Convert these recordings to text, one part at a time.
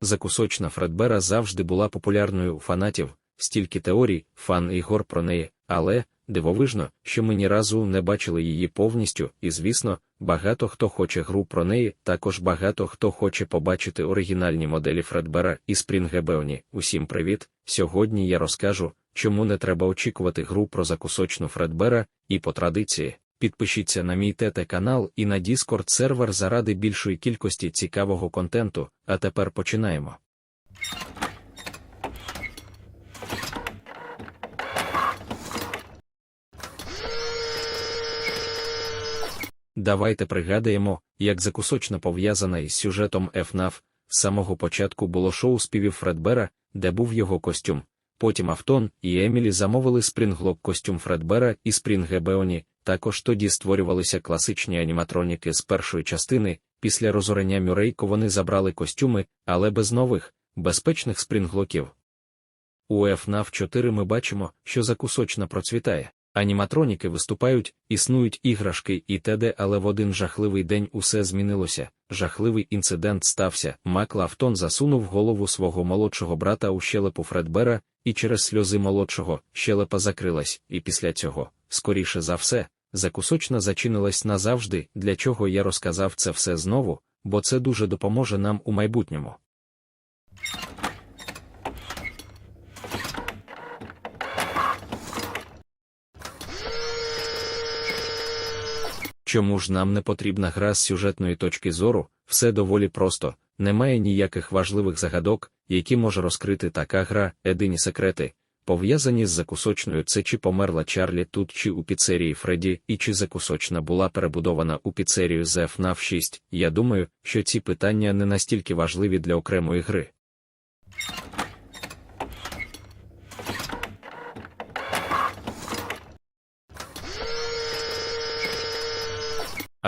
Закусочна Фредбера завжди була популярною у фанатів, стільки теорій, фан ігор про неї, але дивовижно, що ми ні разу не бачили її повністю, і, звісно, багато хто хоче гру про неї, також багато хто хоче побачити оригінальні моделі Фредбера і Спрінгебеоні. Усім привіт! Сьогодні я розкажу, чому не треба очікувати гру про закусочну Фредбера, і по традиції. Підпишіться на мій ТТ канал і на Discord сервер заради більшої кількості цікавого контенту, а тепер починаємо. Давайте пригадаємо, як закусочна пов'язана із сюжетом FNAF. З самого початку було шоу співів Фредбера, де був його костюм. Потім Автон і Емілі замовили спрінглок костюм Фредбера і Спрінгебеоні, також тоді створювалися класичні аніматроніки з першої частини, після розорення Мюрейко вони забрали костюми, але без нових, безпечних спрінглоків. У FNAF 4 ми бачимо, що закусочна процвітає. Аніматроніки виступають, існують іграшки і т.д., але в один жахливий день усе змінилося. Жахливий інцидент стався. Мак Лафтон засунув голову свого молодшого брата у щелепу Фредбера, і через сльози молодшого щелепа закрилась, і після цього, скоріше за все, закусочна зачинилась назавжди, для чого я розказав це все знову, бо це дуже допоможе нам у майбутньому. Чому ж нам не потрібна гра з сюжетної точки зору, все доволі просто, немає ніяких важливих загадок, які може розкрити така гра, єдині секрети, пов'язані з закусочною це чи померла Чарлі тут, чи у піцерії Фредді, і чи закусочна була перебудована у піцерію з FNAF 6. Я думаю, що ці питання не настільки важливі для окремої гри.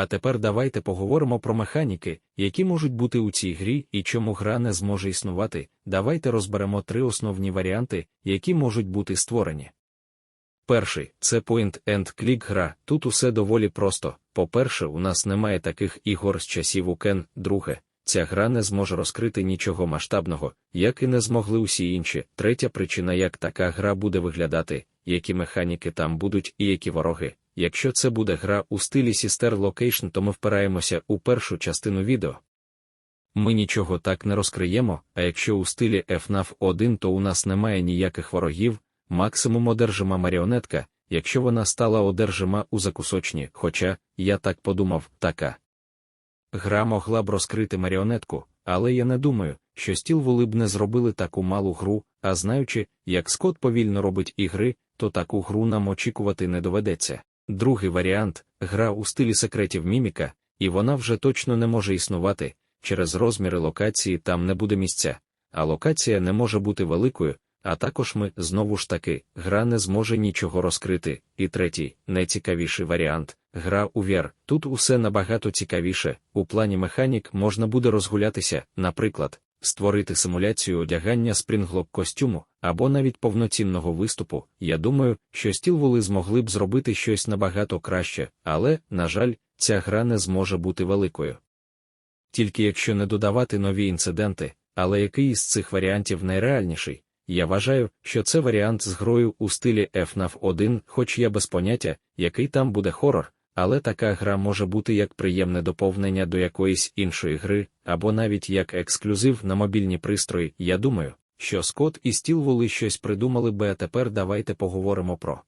А тепер давайте поговоримо про механіки, які можуть бути у цій грі і чому гра не зможе існувати. Давайте розберемо три основні варіанти, які можуть бути створені. Перший це point-and-click гра. Тут усе доволі просто. По-перше, у нас немає таких ігор з часів Укен. Друге, ця гра не зможе розкрити нічого масштабного, як і не змогли усі інші. Третя причина, як така гра буде виглядати, які механіки там будуть і які вороги. Якщо це буде гра у стилі Sister Location, то ми впираємося у першу частину відео. Ми нічого так не розкриємо, а якщо у стилі FNAF 1, то у нас немає ніяких ворогів, максимум одержима маріонетка, якщо вона стала одержима у закусочні, хоча, я так подумав, така. Гра могла б розкрити маріонетку, але я не думаю, що стіл б не зробили таку малу гру, а знаючи, як Скот повільно робить ігри, то таку гру нам очікувати не доведеться. Другий варіант гра у стилі секретів міміка, і вона вже точно не може існувати, через розміри локації там не буде місця, а локація не може бути великою, а також ми знову ж таки, гра не зможе нічого розкрити. І третій, найцікавіший варіант гра у VR. Тут усе набагато цікавіше. У плані механік можна буде розгулятися, наприклад, створити симуляцію одягання спрінглок костюму або навіть повноцінного виступу. Я думаю, що стілволи змогли б зробити щось набагато краще, але, на жаль, ця гра не зможе бути великою. Тільки якщо не додавати нові інциденти, але який із цих варіантів найреальніший, я вважаю, що це варіант з грою у стилі FNAF 1, хоч я без поняття, який там буде хорор, але така гра може бути як приємне доповнення до якоїсь іншої гри, або навіть як ексклюзив на мобільні пристрої. Я думаю, що Скотт і Стілволи щось придумали би, а тепер давайте поговоримо про.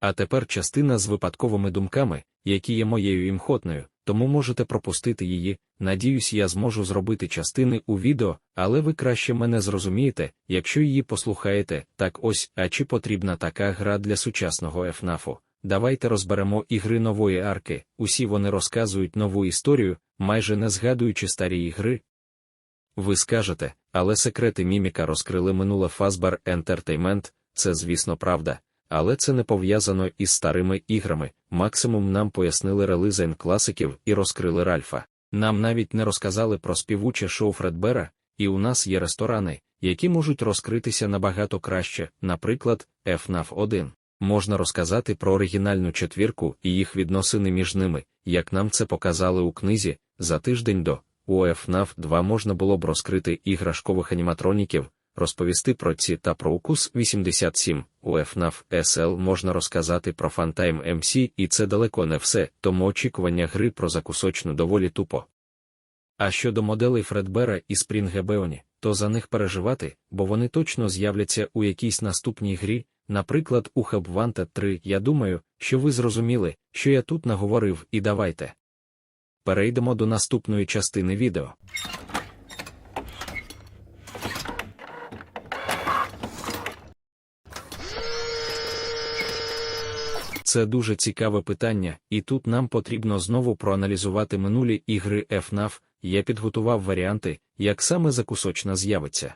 А тепер частина з випадковими думками, які є моєю імхотною, тому можете пропустити її. Надіюсь, я зможу зробити частини у відео, але ви краще мене зрозумієте, якщо її послухаєте. Так ось, а чи потрібна така гра для сучасного FNAF? Давайте розберемо ігри нової арки. Усі вони розказують нову історію, майже не згадуючи старі ігри. Ви скажете, але секрети міміка розкрили минуле Fazbear Entertainment, це, звісно, правда але це не пов'язано із старими іграми. Максимум нам пояснили релизайн класиків і розкрили Ральфа. Нам навіть не розказали про співуче шоу Фредбера, і у нас є ресторани, які можуть розкритися набагато краще, наприклад, FNAF 1. Можна розказати про оригінальну четвірку і їх відносини між ними, як нам це показали у книзі, за тиждень до у FNAF 2 можна було б розкрити іграшкових аніматроніків, розповісти про ці та про укус 87. У FNAF SL можна розказати про Funtime MC і це далеко не все, тому очікування гри про закусочну доволі тупо. А щодо моделей Фредбера і Спрінгебеоні, то за них переживати, бо вони точно з'являться у якійсь наступній грі, наприклад, у Hub 3. Я думаю, що ви зрозуміли, що я тут наговорив, і давайте. Перейдемо до наступної частини відео. Це дуже цікаве питання, і тут нам потрібно знову проаналізувати минулі ігри FNAF. Я підготував варіанти, як саме закусочна з'явиться.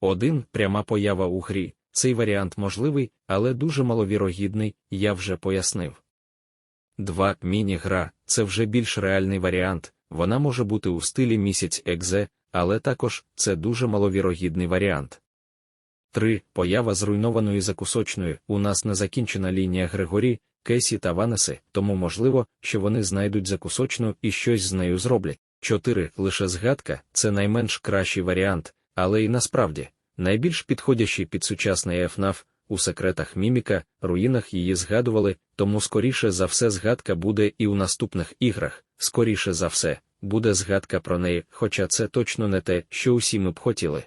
Один пряма поява у грі. Цей варіант можливий, але дуже маловірогідний, я вже пояснив. 2. Міні-гра це вже більш реальний варіант, вона може бути у стилі місяць екзе, але також це дуже маловірогідний варіант. 3. Поява зруйнованої закусочної. У нас не закінчена лінія Григорі, Кесі та Ванеси, тому можливо, що вони знайдуть закусочну і щось з нею зроблять. 4. Лише згадка це найменш кращий варіант, але і насправді найбільш підходящий під сучасний FNAF, у секретах міміка, руїнах її згадували, тому скоріше за все згадка буде і у наступних іграх, скоріше за все, буде згадка про неї, хоча це точно не те, що усі ми б хотіли.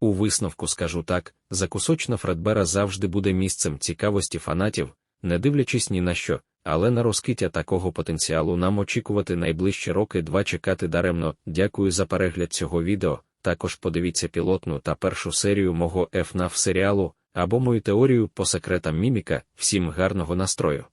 У висновку скажу так, закусочна Фредбера завжди буде місцем цікавості фанатів, не дивлячись ні на що, але на розкриття такого потенціалу нам очікувати найближчі роки два чекати даремно. Дякую за перегляд цього відео. Також подивіться пілотну та першу серію мого FNAF серіалу або мою теорію по секретам міміка. Всім гарного настрою!